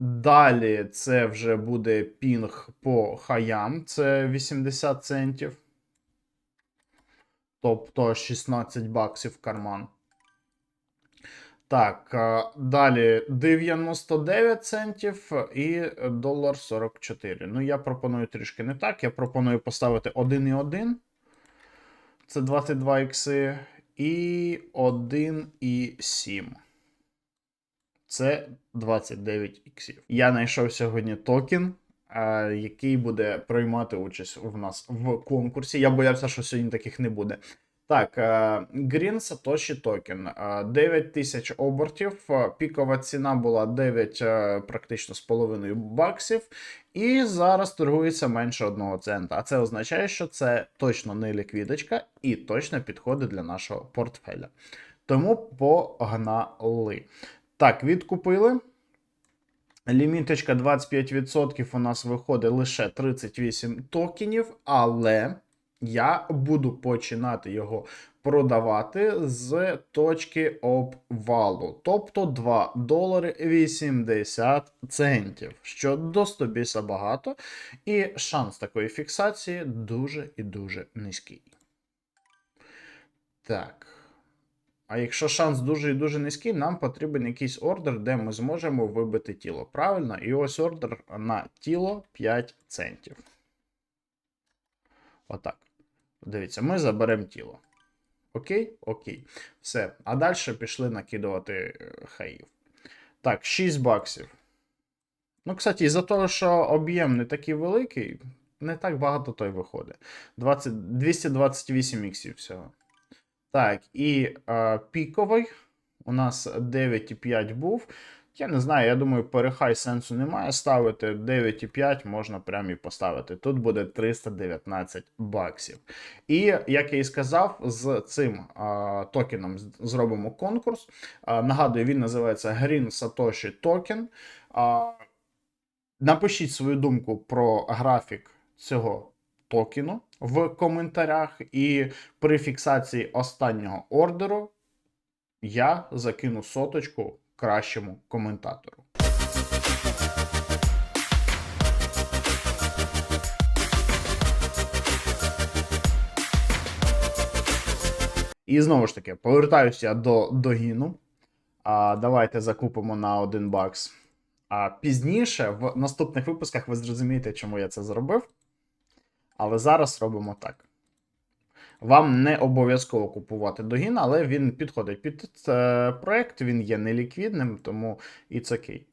Далі це вже буде пінг по хаям, це 80 центів. Тобто 16 баксів в карман. Так, далі 99 центів і долар 44. Ну, я пропоную трішки не так. Я пропоную поставити 1,1. Це 22 ікси. І 1,7. Це 29 іксів. Я знайшов сьогодні токен, е, який буде приймати участь у нас в конкурсі. Я боявся, що сьогодні таких не буде. Так, е, Green Satoshi токен. Е, 9 тисяч обертів. е, Пікова ціна була 9 е, практично з половиною баксів. І зараз торгується менше 1 цента. А це означає, що це точно не ліквідочка і точно підходить для нашого портфеля. Тому погнали. Так, відкупили. Ліміточка 25% у нас виходить лише 38 токенів, але я буду починати його продавати з точки обвалу, тобто 2 долари 80 центів, що досить біса багато, і шанс такої фіксації дуже і дуже низький. Так. А якщо шанс дуже і дуже низький, нам потрібен якийсь ордер, де ми зможемо вибити тіло. Правильно? І ось ордер на тіло 5 центів. Отак. Дивіться, ми заберемо тіло. Окей? Окей. Все. А далі пішли накидувати е, хаїв. Так, 6 баксів. Ну, кстати, із-за того, що об'єм не такий великий, не так багато той виходить. 20, 228 іксів всього. Так, і е, піковий у нас 9,5 був. Я не знаю, я думаю, перехай сенсу немає ставити. 9,5 можна прямо і поставити. Тут буде 319 баксів. І як я і сказав, з цим е, токеном зробимо конкурс. Е, нагадую, він називається Green Satoshi Token. Е, напишіть свою думку про графік цього токену в коментарях, і при фіксації останнього ордеру я закину соточку кращому коментатору. І знову ж таки, повертаюся до догіну. А, давайте закупимо на 1 бакс. А пізніше, в наступних випусках, ви зрозумієте, чому я це зробив. Але зараз робимо так. Вам не обов'язково купувати догін, але він підходить під е, проект, він є неліквідним, тому і окей.